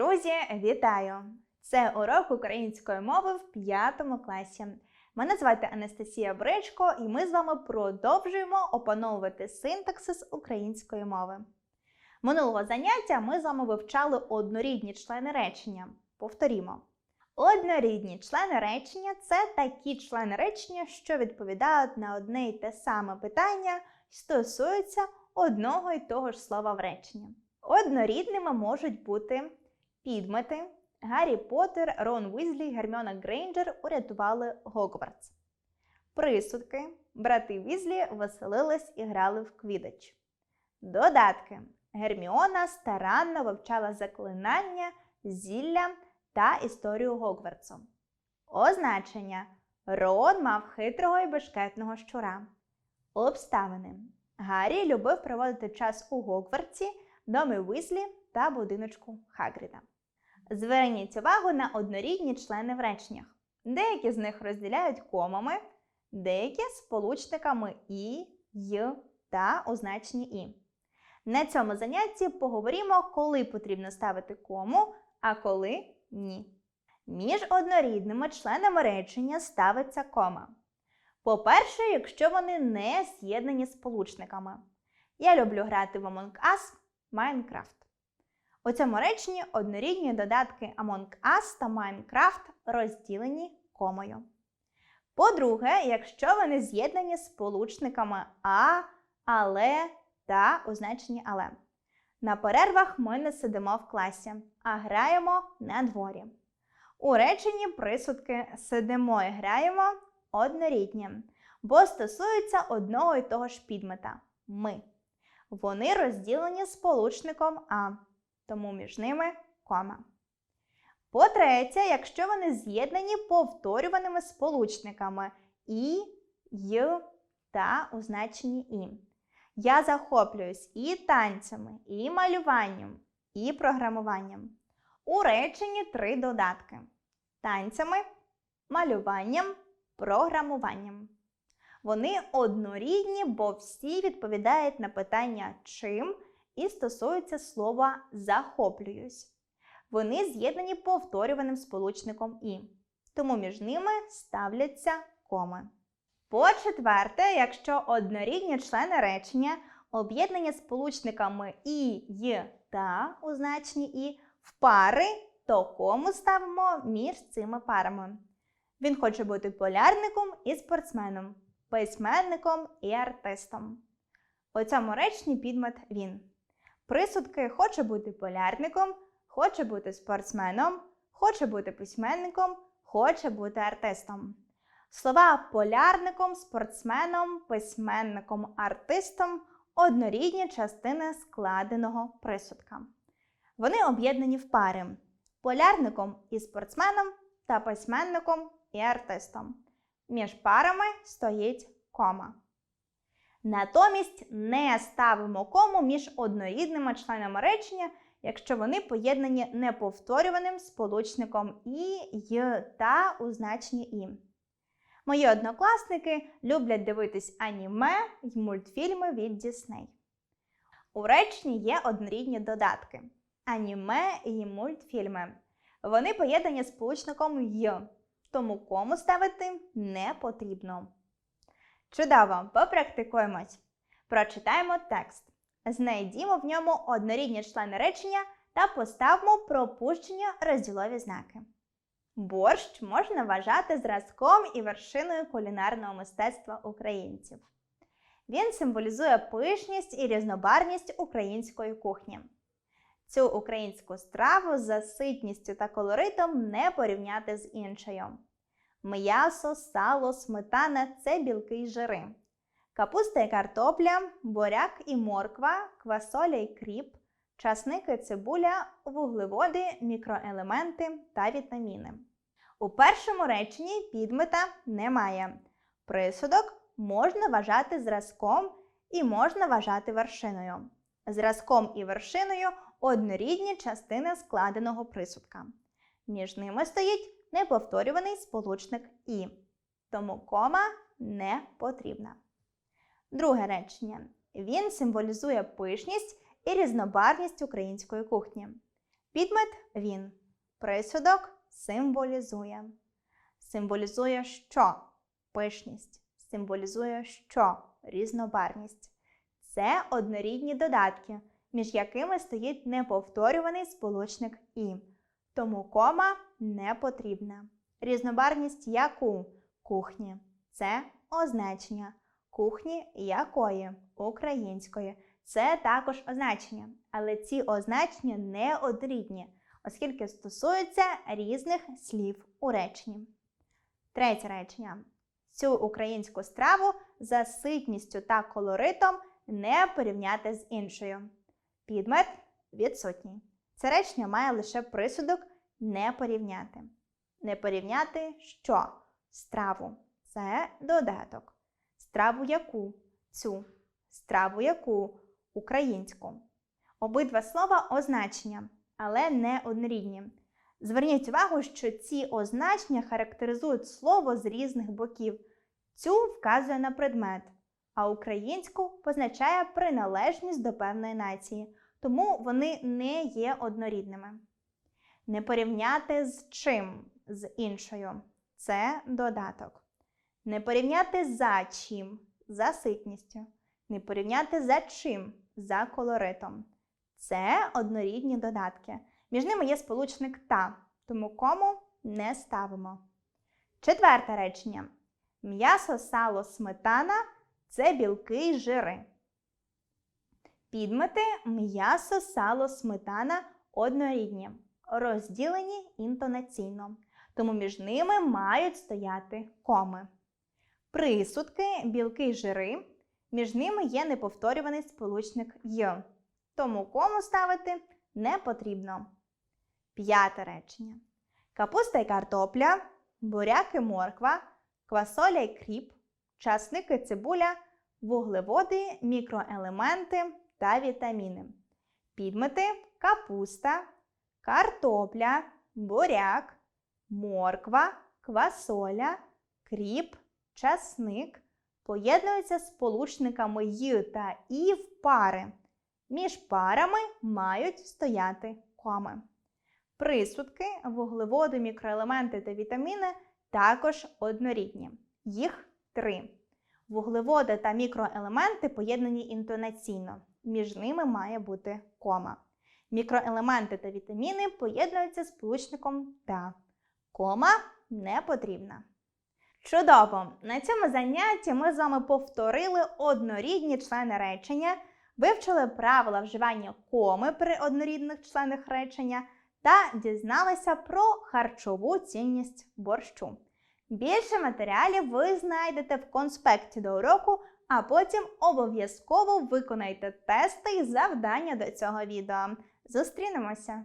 друзі, вітаю! Це урок української мови в п'ятому класі. Мене звати Анастасія Бричко, і ми з вами продовжуємо опановувати синтаксис української мови. Минулого заняття ми з вами вивчали однорідні члени речення. Повторімо. Однорідні члени речення це такі члени речення, що відповідають на одне й те саме питання і стосуються одного й того ж слова в реченні. Однорідними можуть бути підмети. Гаррі Поттер, Рон Візлі, Герміона Грейнджер урятували Гогвартс. Присудки. Брати Візлі веселились і грали в квідач. Додатки. Герміона старанно вивчала заклинання, зілля та історію Гогвартсу. Означення. Рон мав хитрого і бешкетного щура. Обставини. Гаррі любив проводити час у Гогвартсі, домі Візлі та будиночку Хагріда. Зверніть увагу на однорідні члени в реченнях. Деякі з них розділяють комами, деякі сполучниками і, й та у і. На цьому занятті поговоримо, коли потрібно ставити кому, а коли ні. Між однорідними членами речення ставиться кома. По-перше, якщо вони не з'єднані сполучниками. Я люблю грати в Among Us Minecraft. У цьому реченні однорідні додатки Among Us та Minecraft розділені комою. По-друге, якщо вони з'єднані сполучниками а, але та у значенні але. На перервах ми не сидимо в класі, а граємо на дворі. У реченні присудки сидимо і граємо однорідні, бо стосуються одного і того ж підмета ми. Вони розділені сполучником А тому між ними кома. По-третє, якщо вони з'єднані повторюваними сполучниками і, й та у значенні і. Я захоплююсь і танцями, і малюванням, і програмуванням. У реченні три додатки: танцями, малюванням, програмуванням. Вони однорідні, бо всі відповідають на питання чим і стосуються слова захоплююсь. Вони з'єднані повторюваним сполучником і, тому між ними ставляться коми. По-четверте, якщо однорідні члени речення об'єднані сполучниками і, й та у значенні і в пари, то кому ставимо між цими парами. Він хоче бути полярником і спортсменом, письменником і артистом. У цьому реченні підмет він. Присудки хоче бути полярником, хоче бути спортсменом, хоче бути письменником, хоче бути артистом. Слова полярником, спортсменом, письменником, артистом однорідні частини складеного присудка. Вони об'єднані в пари полярником і спортсменом та письменником і артистом. Між парами стоїть кома. Натомість не ставимо кому між однорідними членами речення, якщо вони поєднані неповторюваним сполучником і, й та у значенні і. Мої однокласники люблять дивитись аніме й мультфільми від Дісней. У реченні є однорідні додатки: аніме і мультфільми. Вони поєднані сполучником й, тому кому ставити не потрібно. Чудово, попрактикуємось. Прочитаємо текст. Знайдімо в ньому однорідні члени речення та поставимо пропущені розділові знаки. Борщ можна вважати зразком і вершиною кулінарного мистецтва українців. Він символізує пишність і різнобарність української кухні. Цю українську страву за ситністю та колоритом не порівняти з іншою. М'ясо, сало, сметана це білки й жири. Капуста і картопля, буряк і морква, квасоля і кріп, часник і цибуля, вуглеводи, мікроелементи та вітаміни. У першому реченні підмета немає. Присудок можна вважати зразком і можна вважати вершиною. Зразком і вершиною однорідні частини складеного присудка. Між ними стоїть неповторюваний сполучник І. Тому кома не потрібна. Друге речення. Він символізує пишність і різнобарвність української кухні. Підмет він. Присудок символізує. Символізує що? Пишність. Символізує що? Різнобарність. Це однорідні додатки, між якими стоїть неповторюваний сполучник і. Тому кома не потрібна. Різнобарність яку? Кухні. Це означення. Кухні якої? Української. Це також означення, але ці означення не однорідні, оскільки стосуються різних слів у реченні. Третє речення. Цю українську страву за ситністю та колоритом не порівняти з іншою. Підмет відсутній. Це речення має лише присудок не порівняти. Не порівняти що? Страву. Це додаток. Страву яку? Цю. Страву яку? Українську. Обидва слова означення, але не однорідні. Зверніть увагу, що ці означення характеризують слово з різних боків. Цю вказує на предмет, а українську позначає приналежність до певної нації, тому вони не є однорідними. Не порівняти з чим з іншою це додаток. Не порівняти за чим за ситністю. Не порівняти за чим за колоритом. Це однорідні додатки. Між ними є сполучник та, тому кому не ставимо. Четверте речення. М'ясо, сало, сметана це білки й жири. Підмети м'ясо, сало, сметана однорідні, розділені інтонаційно, тому між ними мають стояти коми. Присудки, білки й жири, між ними є неповторюваний сполучник й, тому кому ставити не потрібно. П'яте речення. Капуста і картопля, буряк і морква, квасоля і кріп, часник і цибуля, вуглеводи, мікроелементи та вітаміни. Підмети капуста, картопля, буряк, морква, квасоля, кріп, часник поєднуються з сполучниками й та і в пари. Між парами мають стояти коми. Присудки, вуглеводи, мікроелементи та вітаміни також однорідні. Їх три. Вуглеводи та мікроелементи поєднані інтонаційно. Між ними має бути кома. Мікроелементи та вітаміни поєднуються з сполучником та. Кома не потрібна. Чудово! На цьому занятті ми з вами повторили однорідні члени речення, вивчили правила вживання коми при однорідних членах речення та дізналися про харчову цінність борщу. Більше матеріалів ви знайдете в конспекті до уроку, а потім обов'язково виконайте тести і завдання до цього відео. Зустрінемося!